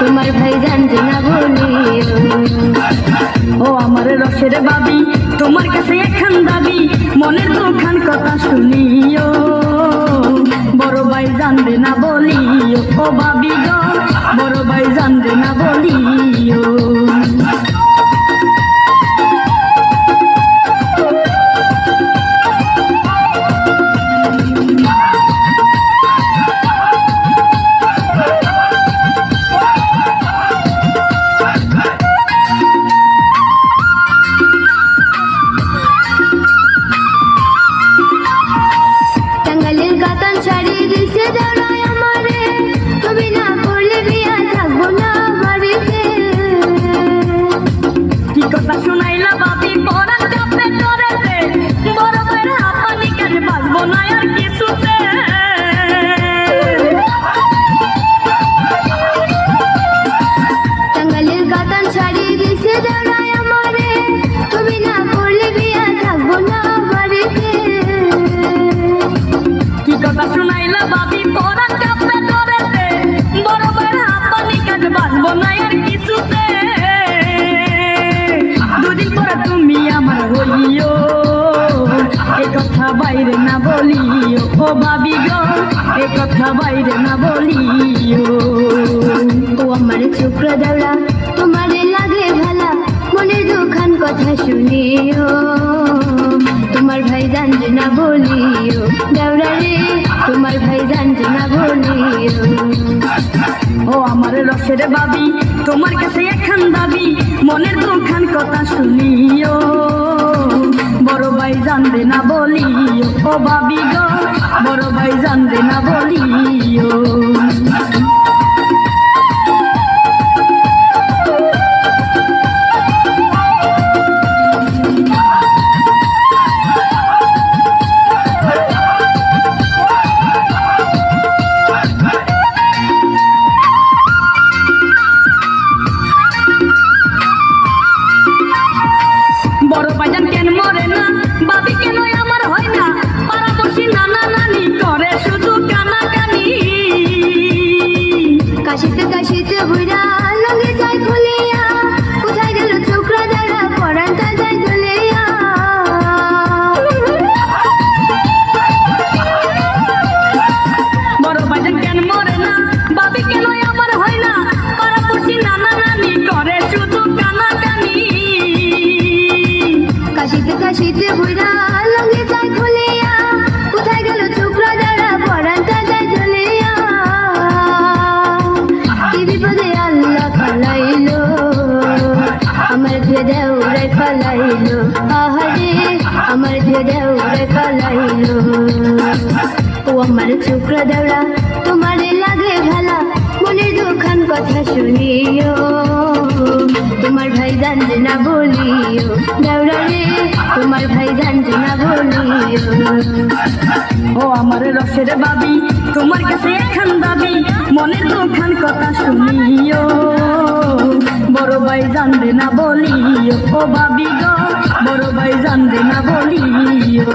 তোমার ভাই জানতে না বলিও ও আমার রসের বাবি, তোমার কাছে এখান দাবি, মনের দুখান কথা শুনিও। বড় ভাই জানবে না বলিও ও বাবি গো, বড় ভাই জানবে না বলিও কাতান শাড়ি দিছে দাঁড়ায় আমারে। তুমি না করলে বিয়া থাকব না বাড়িতে। কি কথা শুনাইলা বাবি পরান কাপে করেতে বড় ভাইয়ের হাতানি কেন না? আর কিছুতে বাইরে না বলিও, ও বাবি গো, এ কথা বাইরে না বলিও। ও আমার চোখরা দাওড়া তোমারে লাগে ভালা, মনের দুখান কথা শুনিও। তোমার ভাই জানতে না বলিও দাওড়া রে, তোমার ভাই জানতে না বলিও। ও আমার রসের বাবি তোমার কাছে এখান দাবি মনের দুখান কথা শুনিও। ও বাবি গো। কাশিতে কাশিতে বুড়া লগে যায় খুলিয়া দেউরে ফালাইলো আহারে, আমার দিয়ে দেউরে ফালাইলো ও আমার চোখরা দেওড়া তোমারে লাগে ভালা, মনের দুখান কথা শুনিও। তোমার ভাই জানতে না বলিও দেওড়া রে, তোমার ভাই জানতে না বলিও। ও আমার রসের বাবি, তোমার কাছে এখান দাবি, মনের দুখান কথা শুনিও। বড় ভাই জানবে না বলিও। ও বাবি গো বড় ভাই জানবে না বলিও।